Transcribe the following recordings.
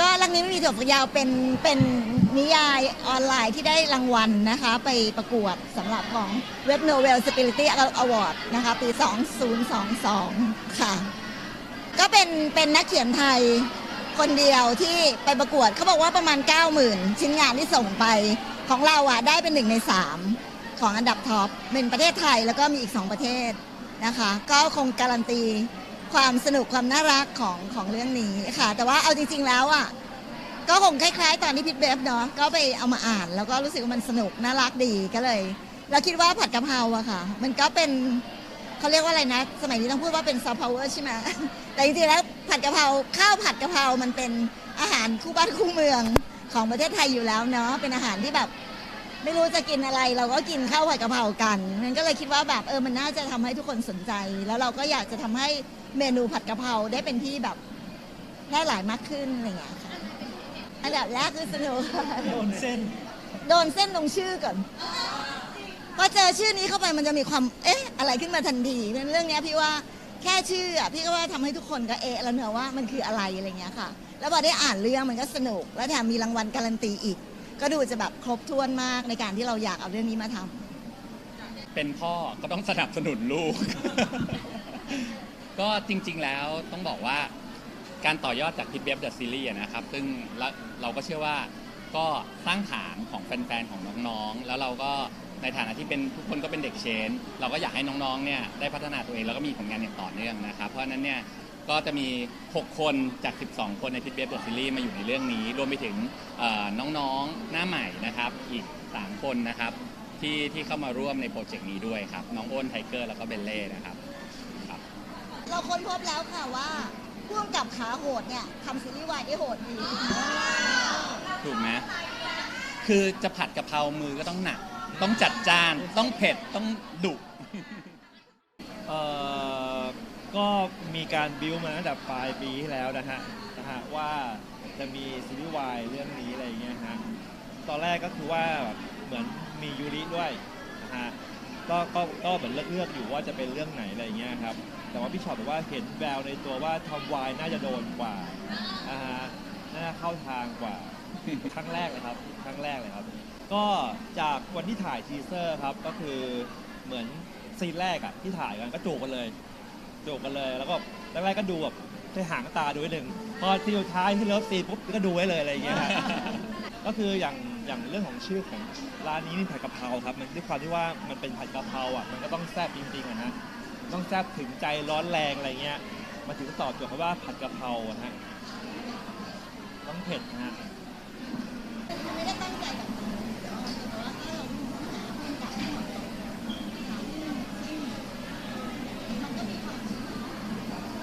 ก็รักนี้ไม่มีถั่วฝักยาวเป็นเป็นนิยายออนไลน์ที่ได้รางวัลนะคะ ไปประกวดสำหรับของเว็บ Novel Spirity Award นะคะ ปี 2022 ค่ะ ก็เป็นเป็นนักเขียนไทยคนเดียวที่ไปประกวดเขาบอกว่าประมาณ 90,000 ชิ้นงานที่ส่งไปของเราอะได้เป็นหนึ่งใน 3 ของอันดับท็อปเป็นประเทศไทยแล้วก็มีอีก 2 ประเทศนะคะ ก็คงการันตี ความสนุกความน่ารักของของเรื่องนี้ค่ะ แต่ว่าเอาจริง ๆ แล้วอะก็คงคล้าย ๆ ตอนที่พิทเบฟเนาะก็ไปเอามาอ่าน แล้วก็รู้สึกว่ามันสนุกน่ารักดีก็เลยเราคิดว่าผัดกะเพราอะค่ะ มันก็เป็นเขาเรียกว่าอะไรนะ สมัยนี้ต้องพูดว่าเป็นซอฟต์พาวเวอร์ใช่ไหมแต่จริงๆแล้วผัดกะเพราข้าวผัดกะเพรามันเป็นอาหารคู่บ้านคู่เมืองของประเทศไทยอยู่แล้วเนาะเป็นอาหารที่แบบ ไม่รู้จะกินอะไรเราก็กินข้าวผัดกะเพรากันมันก็เลยคิดว่าแบบเออมันน่าจะทำให้ทุกคนสนใจ แล้วเราก็อยากจะทำให้เมนูผัดกะเพราได้เป็นที่แบบแพร่หลายมากขึ้นอะไรอย่างเงี้ยค่ะอันดับแรกคือสนุกโดนเส้น โดนเส้นลงชื่อก่อนพอเจอชื่อนี้เข้าไปมันจะมีความเอ๊ะอะไรขึ้นมาทันทีเพราะฉะนั้นเรื่องเนี้ยพี่ว่าแค่ชื่ออะพี่ก็ว่าทำให้ทุกคนก็เอะแล้วเนอะว่ามันคืออะไรอะไรเงี้ยค่ะ แล้วพอได้อ่านเรื่องมันก็สนุก แล้วแถมมีรางวัลการันตีอีก ก็ดูจะแบบครบถ้วนมากในการที่เราอยากเอาเรื่องนี้มาทำ เป็นพ่อก็ต้องสนับสนุนลูก ก็จริงๆแล้วต้องบอกว่าการต่อยอดจากพิทเบฟเดอะซีรีส์นะครับ ซึ่งเราเราก็เชื่อว่าก็สร้างฐานของแฟนๆ ของน้องๆ แล้วเราก็ในฐานะที่เป็นทุกคนก็เป็นเด็กเชน เราก็อยากให้น้องๆ เนี่ยได้พัฒนาตัวเองแล้วก็มีผลงานอย่างต่อเนื่องนะครับ เพราะฉะนั้นเนี่ย ก็จะมี 6 คนจาก 12 คนในพิทเบฟเดอะซีรีส์มาอยู่ในเรื่องนี้ รวมไปถึงเอ่อน้องๆ หน้าใหม่นะครับ อีก 3 คนนะครับที่ที่เข้ามาร่วมในโปรเจกต์นี้ด้วยครับ น้องอ้นไทเกอร์แล้วก็เบลเล่นะครับครับ เราค้นพบแล้วค่ะว่าพ่วงกับขาโหดเนี่ยทำซีรีส์วายได้โหดดีถูกไหมคือจะผัดกะเพรามือก็ต้องหนัก ต้องจัดจ้าน ต้องเผ็ด ต้องดุ เอ่อ ก็มีการบิวมาตั้งแต่ปลายปีที่แล้วนะฮะนะฮะว่าจะมีซีรีส์วายเรื่องนี้อะไรเงี้ยฮะตอนแรกก็คือว่าแบบเหมือนมียูริด้วยนะฮะก็ก็ก็เหมือนเลือกเลือกอยู่ว่าจะเป็นเรื่องไหนอะไรเงี้ยครับแต่ว่าพี่ชอตบอกว่าเห็นแววในตัวว่าทอมวายน่าจะโดนกว่าอ่าฮะน่าเข้าทางกว่าครั้งแรกเลยครับครั้งแรกเลยครับ ก็จากวันที่ถ่ายทีเซอร์ครับก็คือเหมือนซีนแรกอะที่ถ่ายกันก็จูบกันเลย จูบกันเลย แล้วก็แรกๆก็ดูแบบใช้หางตาดูไว้หนึ่งพอที่สุดท้ายที่เลิฟซีนปุ๊บก็ดูไว้เลยอะไรอย่างเงี้ยฮะ ก็คืออย่างอย่างเรื่องของชื่อของร้านนี้นี่ผัดกะเพราครับ มันด้วยความที่ว่ามันเป็นผัดกะเพราอะมันก็ต้องแซ่บจริงๆอะนะต้องแซ่บถึงใจร้อนแรงอะไรเงี้ยมาถึงตอบโจทย์คำว่าผัดกะเพราอะฮะต้องเผ็ดนะฮะ ไม่ได้ตั้งใจแบบนั้นแต่ว่าถ้าเราหาพ่วงกับให้เหมาะสมมันก็มีความ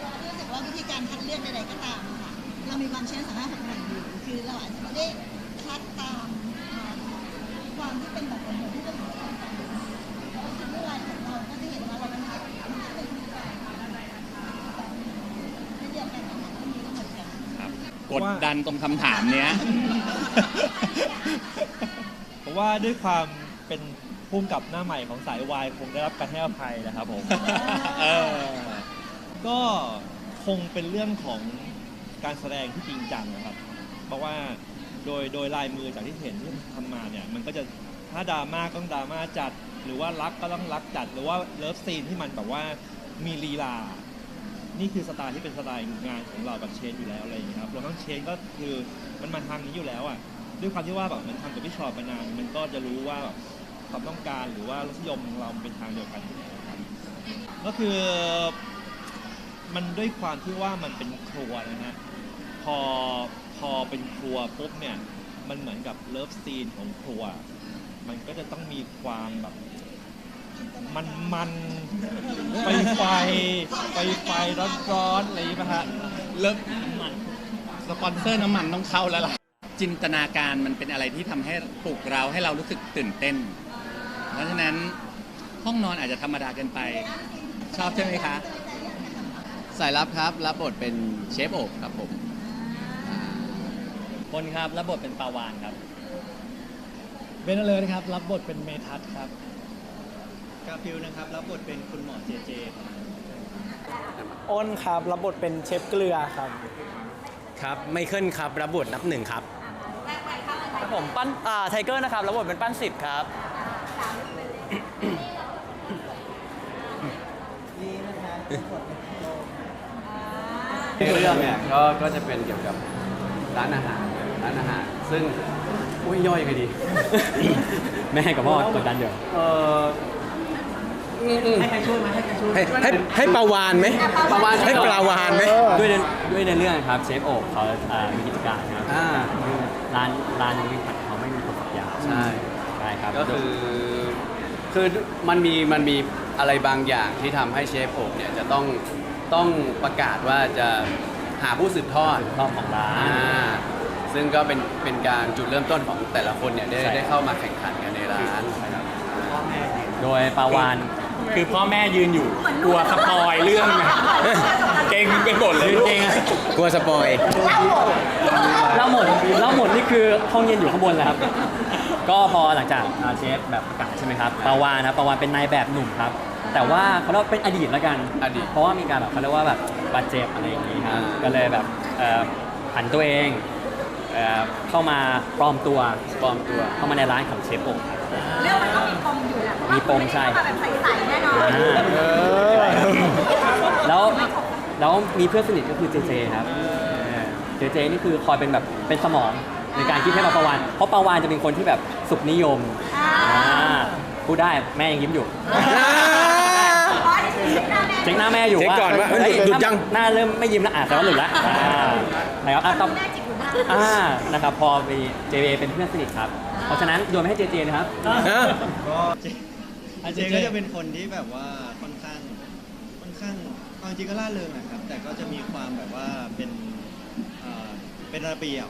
เรารู้สึกว่าวิธีการคัดเลือกใดๆก็ตามค่ะ เรา มีความเชื่อสามารถของมันอยู่คือเราอาจจะไม่ได้คัดตามอ่าความที่เป็นแบบเหมือนที่เป็นของเราแต่ว่าคือเมื่อวานของเราก็จะเห็นว่าเรามันคัดมันก็เป็นแบบเดียวกันอาหารก็มีก็เหมือนกันครับกดดันตรงคำถามเนี้ยเพราะว่าด้วยความเป็นพุ่มกับหน้าใหม่ของสายวายคงได้รับการให้อภัยนะครับผมเออก็คงเป็นเรื่องของ การแสดงที่จริงจังนะครับ เพราะว่าโดยโดยลายมือจากที่เห็นที่ทำมาเนี่ยมันก็จะถ้าดราม่าก็ต้องดราม่าจัด หรือว่ารักก็ต้องรักจัด หรือว่าเลิฟซีนที่มันแบบว่ามีลีลา นี่คือสไตล์ที่เป็นสไตล์งานของเรากับเชนอยู่แล้วอะไรอย่างเงี้ยครับรวมทั้งเชนก็คือมันมาทางนี้อยู่แล้วอะด้วยความที่ว่าแบบมันทำกับพี่ชอบมานาน มันก็จะรู้ว่าแบบความต้องการหรือว่ารสนิยมของเราเป็นทางเดียวกัน ก็คือ มันด้วยความที่ว่ามันเป็นครัวนะฮะพอพอเป็นครัวปุ๊บเนี่ยมันเหมือนกับเลิฟซีนของครัว มันก็จะต้องมีความแบบมันมันไฟไฟไฟไฟร้อนร้อนอะไรอย่างเงี้ยป่ะฮะเริ่มมันสปอนเซอร์น้ำมันต้องเข้าแล้วล่ะจินตนาการมันเป็นอะไรที่ทำให้ปลุกเราให้เรารู้สึกตื่นเต้น เพราะฉะนั้นห้องนอนอาจจะธรรมดาเกินไป ชอบใช่ไหมคะ สายลับครับ รับบทเป็นเชฟโอบครับผมคนครับรับบทเป็นปาวานครับ เบนเลอร์ครับ รับบทเป็นเมทัศน์ครับ กาฟิลนะครับ รับบทเป็นคุณหมอเจเจครับอ้นครับ รับบทเป็นเชฟเกลือครับ ครับไมเคิลครับ รับบทนับหนึ่งครับครับผมปั้นอ่าไทเกอร์นะครับแล้วบทเป็นปั้นสิบครับ ในเรื่องเนี่ยก็ก็จะเป็นเกี่ยวกับร้านอาหารร้านอาหาร ซึ่งอุ้ยย่อยยังไงดี แม่กับพ่อกดดันอยู่เออให้ใครช่วยไหมให้ใครช่วยให้ให้ให้ปลาวานไหมปลาวาฬ ให้ปลาวานไหม ด้วยในด้วยในเรื่องครับเชฟโอบเขาอ่ามีกิจการครับอ่า ร้านร้านนี้เขาไม่มีคนสักยาใช่ ใช่ครับก็คือ คือมันมีมันมีอะไรบางอย่างที่ทำให้เชฟโอบเนี่ยจะต้อง ต้องประกาศว่าจะหาผู้สืบทอดรอบของร้าน อ่าซึ่งก็เป็นเป็นการจุดเริ่มต้นของแต่ละคนเนี่ยได้ใช่ ได้เข้ามาแข่งขันกันในร้าน โดยปาวาน คือพ่อแม่ยืนอยู่กลัวสปอยเรื่องไงเก่งไปหมดเลยจริงกลัวสปอยเล่าหมดเล่าหมดนี่คือห้องเย็นอยู่ข้างบนแล้วครับ ก็พอหลังจากอ่าเชฟแบบประกาศใช่ไหมครับปาวานนะปาวานเป็นนายแบบหนุ่มครับ แต่ว่าเขาเรียกว่าเป็นอดีตแล้วกัน อดีต เพราะว่ามีการแบบเขาเรียกว่าแบบบาดเจ็บอะไรอย่างนี้ครับอ่าก็เลยแบบเอ่อผันตัวเองเอ่อเข้ามาปลอมตัวปลอมตัว เข้ามาในร้านของเชฟโอบครับเรื่องมันก็มีปมอยู่แหละมีปมใช่ เพราะว่าคุณไม่ได้เข้ามาแบบใสๆแน่นอนแล้วแล้วมีเพื่อนสนิทก็คือเจเจครับเจเจนี่คือคอยเป็นแบบเป็นสมองในการคิดให้กับปาวานเพราะปาวานจะเป็นคนที่แบบสุขนิยมอ่าพูดได้แม่ยังยิ้มอยู่เช็คหน้าแม่อยู่เช็คว่าก่อนว่าเอ้ยเฮ้หลุดยัง หน้าเริ่มไม่ยิ้มแล้วอะแต่ว่าหลุดแล้วอ่านะครับอะต่อ แม่จิกอยู่หน้าอ่า นะครับ พอมีเจเจเป็นเพื่อนสนิทครับ เพราะฉะนั้นโยนไปให้เจเจนะครับ ฮะ ก็เจเจก็จะเป็นคนที่แบบว่าค่อนข้างค่อนข้างเอาจริงก็ล่าเริงนะครับ แต่ก็จะมีความแบบว่าเป็นเอ่อเป็นระเบียบ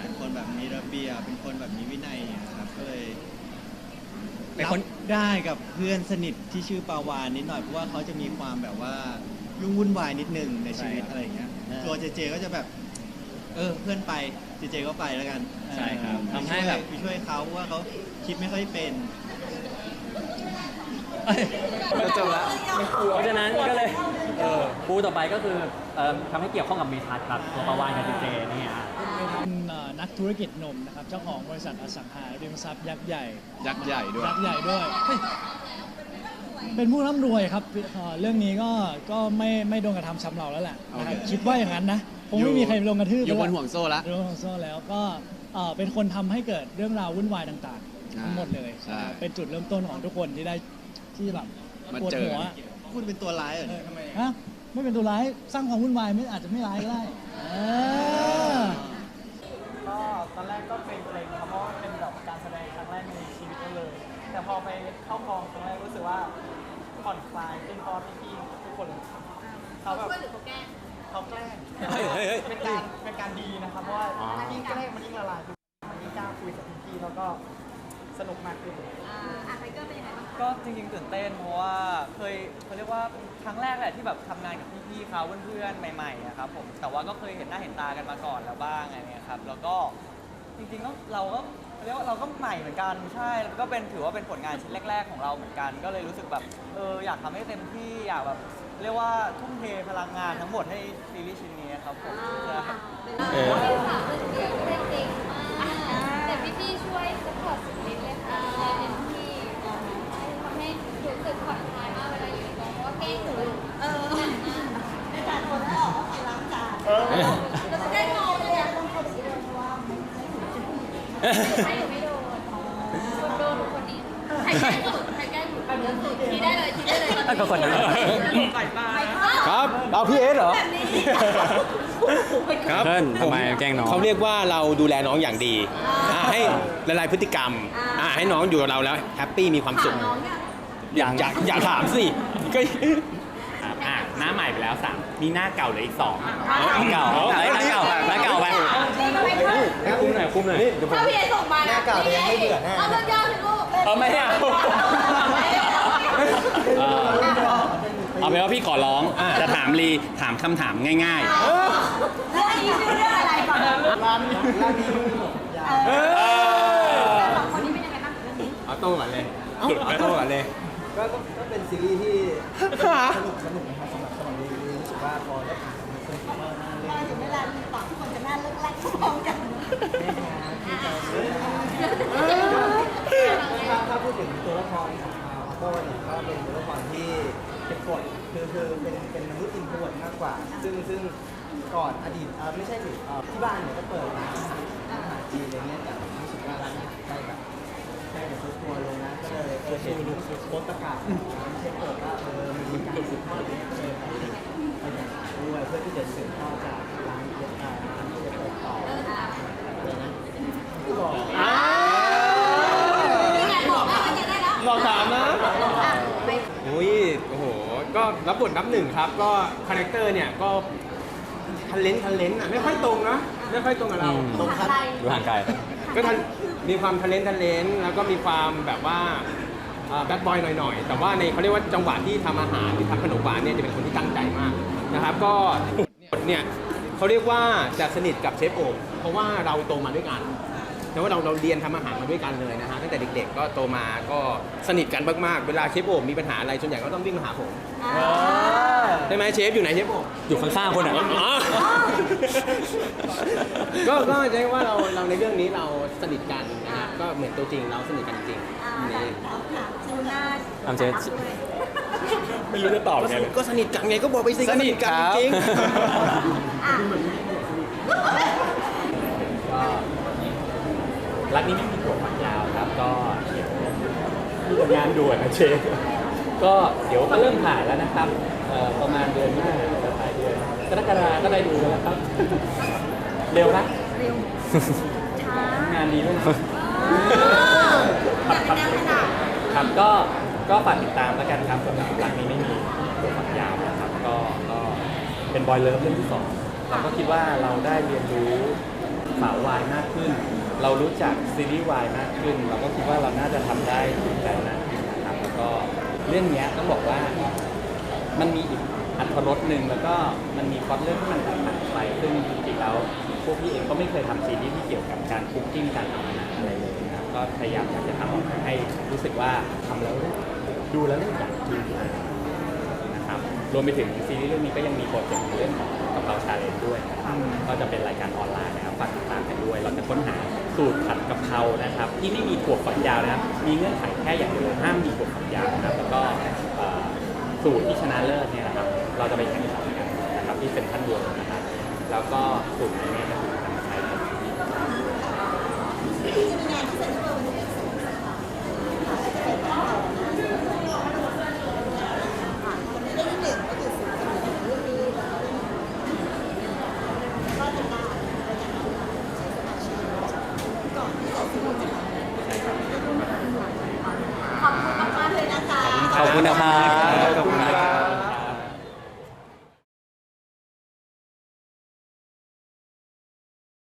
เป็นคนแบบมีระเบียบเป็นคนแบบมีวินัยนะครับก็เลย เป็นคนรับได้กับเพื่อนสนิทที่ชื่อปาวานนิดหน่อยเพราะว่าเขาจะมีความแบบว่ายุ่งวุ่นวายนิดนึงในชีวิตอะไรอย่างเงี้ยตัวเจเจก็จะแบบ เออเพื่อนไปเจเจก็ไปแล้วกันใช่ครับเออทำให้แบบ ไปช่วยเขาเพราะว่าเขาคิดไม่ค่อยเป็นเพราะฉะนั้นก็เลย เออปูต่อไปก็คือเอ่อทำให้เกี่ยวข้องกับเมทัศน์ครับตัวปาวานกับเจเจนี่อะเป็นเอ่อนักธุรกิจหนุ่มนะครับเจ้าของบริษัทอสังหาริมทรัพย์ยักษ์ใหญ่ยักษ์ใหญ่ด้วย ยักษ์ใหญ่ด้วยเฮ้ยเป็นผู้ร่ำรวยครับเอ่อเรื่องนี้ก็ก็ไม่ไม่โดนกระทำซ้ำเราแล้วแหละนะครับโอเค คิดว่าอย่างนั้นนะคงไม่มีใครลงกระทืบอยู่บนแล้วห่วงโซ่ละ โดนของโซ่แล้วก็เอ่อเป็นคนทำให้เกิดเรื่องราววุ่นวายต่างๆอ่าทั้งหมดเลยใช่เป็นจุดเริ่มต้นของทุกคนที่ได้ที่แบบมาปวดเจอหัว คุณเป็นตัวร้ายเหรอเนี่ยฮะไม่เป็นตัวร้ายสร้างความวุ่นวายไม่อาจจะไม่ร้ายก็ได้เออก็ตอนแรกก็เป็นเกรงครับเพราะว่าเป็นแบบการแสดงครั้งแรกในชีวิตเลย แต่พอไปเข้ากองครั้งแรกรู้สึกว่าผ่อนคลายขึ้นเพราะพี่ๆทุกคนเขาแบบช่วยหรือเขาแกล้งเขาแกล้งเฮ้ยเฮ้ยเฮ้ย เป็นการเป็นการดีนะครับเพราะว่ายิ่งแกล้งมันยิ่งละลายคือมันยิ่งกล้าคุยกับพี่ๆแล้วก็ สนุกมากขึ้น อ่าอะไทเกอร์เป็นยังไงบ้างก็จริงๆตื่นเต้นเพราะว่าเคยเขาเรียกว่าครั้งแรกแหละที่แบบทำงานกับพี่ๆเขาเพื่อนๆใหม่ๆอะครับผมแต่ว่าก็เคยเห็นหน้าเห็นตากันมาก่อนแล้วบ้างอะไรเงี้ยครับแล้วก็จริงๆก็เราก็เขาเรียกว่าเราก็ใหม่เหมือนกันใช่แล้วก็เป็นถือว่าเป็นผลงานชิ้นแรก ๆของเราเหมือนกัน ก็เลยรู้สึกแบบเอออยากทำให้เต็มที่อยากแบบเรียกว่าทุ่มเทพลังงานทั้งหมดให้ซีรีส์ชิ้นนี้ครับผมใช่เออแต่พี่ พี่ๆช่วยสปอร์ตสุดฤทธิ์เลยค่ะเต็มที่ทำให้รู้สึกผ่อนคลายมากเวลาอยู่ในกองเพราะว่าแกล้งหนูเออในการโดนแล้วออกมาล้างจานเราจะได้มองเลยอะต้องเขาสีโดนเพราะว่าไม่หนูไม่โดนคนโดนคนนี้ใครแกล้งหนูใครแกล้งหนูเอาเรื่องสุดทีได้เลยทีได้เลยก็คนนั้น ครับเอาพี่เอสเหรอครับเพิ่นผทำไมแกล้งน้องเขาเรียกว่าเราดูแลน้องอย่างดีอ่าให้ละลายพฤติกรรมอ่าให้น้องอยู่กับเราแล้วแฮปปี้มีความสุข น้องเนี่ยอย่าอย่าอย่าถามสิก็อะหน้าใหม่ไปแล้วสามมีหน้าเก่าเหลืออีกสองเก่าไอ้เก่าแล้วเก่าไปคุ้มหน่อยคุ้มหน่อยเดี๋ยวผมถ้าพี่เอส่งมาเนี่ยเก่ายังไม่เบื่อแน่เอาเรื่องยาวสิลูกเออไม่เอา เออ เอาเป็นว่าพี่ขอร้องจะถามลีถามคำถามง่ายเรื่องนี้ชื่อเรื่องอะไรก่อนร้านนี้ร้านนี้สองคนนี้เป็นยังไงบ้างเรื่องนี้เอาโต้ก่อนเลยเอาเอาโต้ก่อนเลย ก็ก็เป็นซีรีส์ที่สนุกสนุกนะครับสำหรับสำหรับรีรู้สึกว่าพอได้อ่านมันสนุกพอถึงเวลามีปากทุกคนจะหน้าเลิกแรกพร้อมกันถ้าถ้าพูดถึงตัวละครของอาโต้เนี่ยก็เป็นตัวละครที่ เป็นกฎคือคือเป็นเป็นมนุษย์อินโทรเวิร์ตมากกว่า ซึ่งซึ่งก่อนอดีตเอ่อไม่ใช่สิเอ่อที่บ้านเนี่ยก็เปิดร้านอาหารจีนอะไรเงี้ยแต่รู้สึกว่าร้านอาหารใกล้แบบใกล้กับซุปครัวลงนะก็เลยเออเห็นโพสต์ประกาศของเชฟเปิดว่าเออมีการสืบทอดเนี่ยก็เลยไปไปแข่งขันด้วยเพื่อที่จะสืบทอดจากร้านเชฟอ่าร้านที่จะเปิดต่ออะไรนะกบอกถามนะอุ้ยโอ้โห ก็รับบทนับหนึ่งครับ ก็คาแรคเตอร์เนี่ยก็ทันเลนทันเลนอะไม่ค่อยตรงนะไม่ค่อยตรงกับเรา อืม ตรงครับ ดูห่างไกล ก็ทันมีความทันเลนทันเลนแล้วก็มีความแบบว่าแบดบอยหน่อยๆ แต่ว่าในเขาเรียกว่าจังหวะที่ทำอาหารหรือทำขนมหวานเนี่ยจะเป็นคนที่ตั้งใจมากนะครับ ก็เนี่ยเขาเรียกว่าจะสนิทกับเชฟโอบเพราะว่าเราโตมาด้วยกัน แต่ว่าเราเราเรียนทำอาหารมาด้วยกันเลยนะฮะตั้งแต่เด็กๆ ก็โตมาก็สนิทกันมากๆ เวลาเชฟโอบมีปัญหาอะไรส่วนใหญ่ก็ต้องวิ่งมาหาผมใช่ไหมเชฟอยู่ไหนเชฟโอบอยู่ข้างๆคนอะอ๋อก็ก็ใช้ว่าเราเราในเรื่องนี้เราสนิทกันนะฮะก็เหมือนตัวจริงเราสนิทกันจริงๆนี่อามเจไม่รู้จะตอบไงก็สนิทกันไงก็บอกไปสิก็สนิทกันจริงก็ รักนี้ไม่มีถั่วฝักยาวครับ ก็เดี๋ยวมีผลงานด่วนนะเชฟก็เดี๋ยวก็เริ่มถ่ายแล้วนะครับเอ่อประมาณเดือนหน้าจะถ่ายเดือนกรกฎาก็ได้ดูกันแล้วครับ เร็วนะเร็วงานดีด้วยนะครับก็ก็ฝากติดตามแล้วกันครับสำหรับรักนี้ไม่มีถั่วฝักยาวนะครับก็ก็เป็นบอยเลิฟเรื่องที่สองเราก็คิดว่าเราได้เรียนรู้สาววายมากขึ้น เรารู้จักซีรีส์วายมากขึ้น เราก็คิดว่าเราน่าจะทำได้ถึงใจมากขึ้นนะครับแล้วก็เรื่องเนี้ยต้องบอกว่ามันมีอีกอัตรสหนึ่งแล้วก็มันมีพล็อตเรื่องที่มันแตกต่างไปซึ่งจริงๆแล้วพวกพี่เองก็ไม่เคยทำซีรีส์ที่เกี่ยวกับการคุกกิ้งการทำอาหารอะไรเลยนะครับก็พยายามอยากจะทำออกมาให้รู้สึกว่าทำแล้วดูแล้วอยากกินนะ รับรวมไปถึงซีรีส์เรื่องนี้ก็ยังมีโปรเจกต์เรื่องของกับเราชาเลนจ์ด้วยนะครับก็จะเป็นรายการออนไลน์นะครับฝากติดตามกันด้วย เราจะค้นหาสูตรผัดกะเพรานะครับ ที่ไม่มีถั่วฝักยาวนะครับ มีเงื่อนไขแค่อย่างเดียวห้ามมีถั่วฝักยาวนะครับแล้วก็เอ่อสูตรที่ชนะเลิศเนี่ยนะครับ เราจะไปแข่งขันกันนะครับที่เป็นท่านเวิร์นะครับ แล้วก็สูตรนี้เนี่ยจะถูกนำมาใช้ในชีวิตขอบคุณมากๆเลยนะ